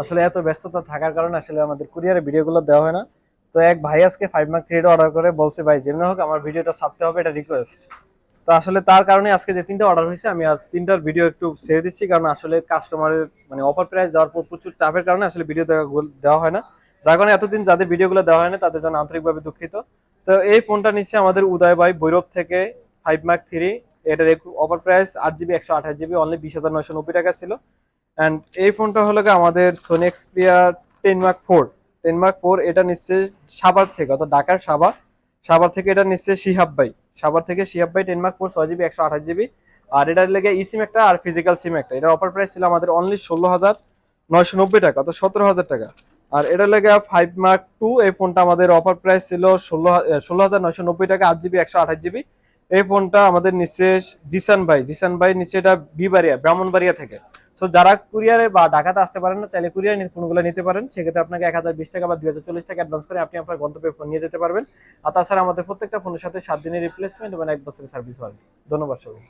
আসলে এত ব্যস্ততা থাকার কারণে আসলে আমাদের কুরিয়ারে ভিডিওগুলো দেওয়া হয় না। তো এক ভাই আজকে ফাইভ মার্ক থ্রিটা অর্ডার করে, বলছে, ভাই, যেমন হোক আমার ভিডিওটা ছাড়তে হবে, এটা রিকোয়েস্ট তো আসলে তার কারণে আজকে যে তিনটা অর্ডার হয়েছে, আমি আর তিনটার ভিডিও একটু ছেড়ে দিচ্ছি, কারণ আসলে কাস্টমারের মানে অফার প্রাইস দেওয়ার পর প্রচুর চাপের কারণে আসলে ভিডিও দেওয়া হয় না। যার কারণে এতদিন যাদের ভিডিওগুলো দেওয়া হয় না তাদের জন্য আন্তরিকভাবে দুঃখিত। তো এই ফোনটা নিচ্ছে আমাদের উদয় ভাই, ভৈরব থেকে ফাইভ মার্ক থ্রি এটার অফার প্রাইস আট জিবি একশো আঠাশ জিবি অনলি বিশ হাজার নয়শো নব্বই টাকা ছিল। অ্যান্ড এই ফোনটা হলো আমাদের Sony Xperia ten mark four ten mark four এটা নিচ্ছে সাবার থেকে, অর্থাৎ ঢাকার সাভার। সাভার থেকে এটা নিচ্ছে শিহাব ভাই। সাভার থেকে শিহাব ভাই টেন মার্ক ফোর ছয় জিবি একশো আঠাশ জিবি আর এটার লেগে ই সিম একটা আর ফিজিক্যাল সিম একটা। এটার অফার প্রাইস ছিল আমাদের অনলি ষোলো হাজার নয়শো নব্বই টাকা, অর্থাৎ সতেরো হাজার টাকা। আর এটার লেগে ফাইভ মার্ক টু এই ফোনটা আমাদের অফার প্রাইস ছিল ষোলো ষোলো হাজার নয়শো নব্বই টাকা, আট জিবি একশো আঠাশ জিবি এই ফোনটা আমাদের নিচ্ছে জিসান ভাই। জিসান ভাই নিচ্ছে এটা বিবাড়িয়া, ব্রাহ্মণবাড়িয়া থেকে। সো যারা কুরিয়ারে বা ঢাকাতে আসতে পারেন না, চাইলে কুরিয়ার ফোনগুলো নিতে পারেন। সেক্ষেত্রে আপনাকে এক হাজার বিশ টাকা বা দুই হাজার চল্লিশ টাকা অ্যাডভান্স করে আপনি আপনার গন্তব্যে ফোন নিয়ে যেতে পারবেন। আর তাছাড়া আমাদের প্রত্যেকটা ফোনের সাথে সাত দিনের রিপ্লেসমেন্ট এবং এক বছরের সার্ভিস হয় ধন্যবাদ সবাই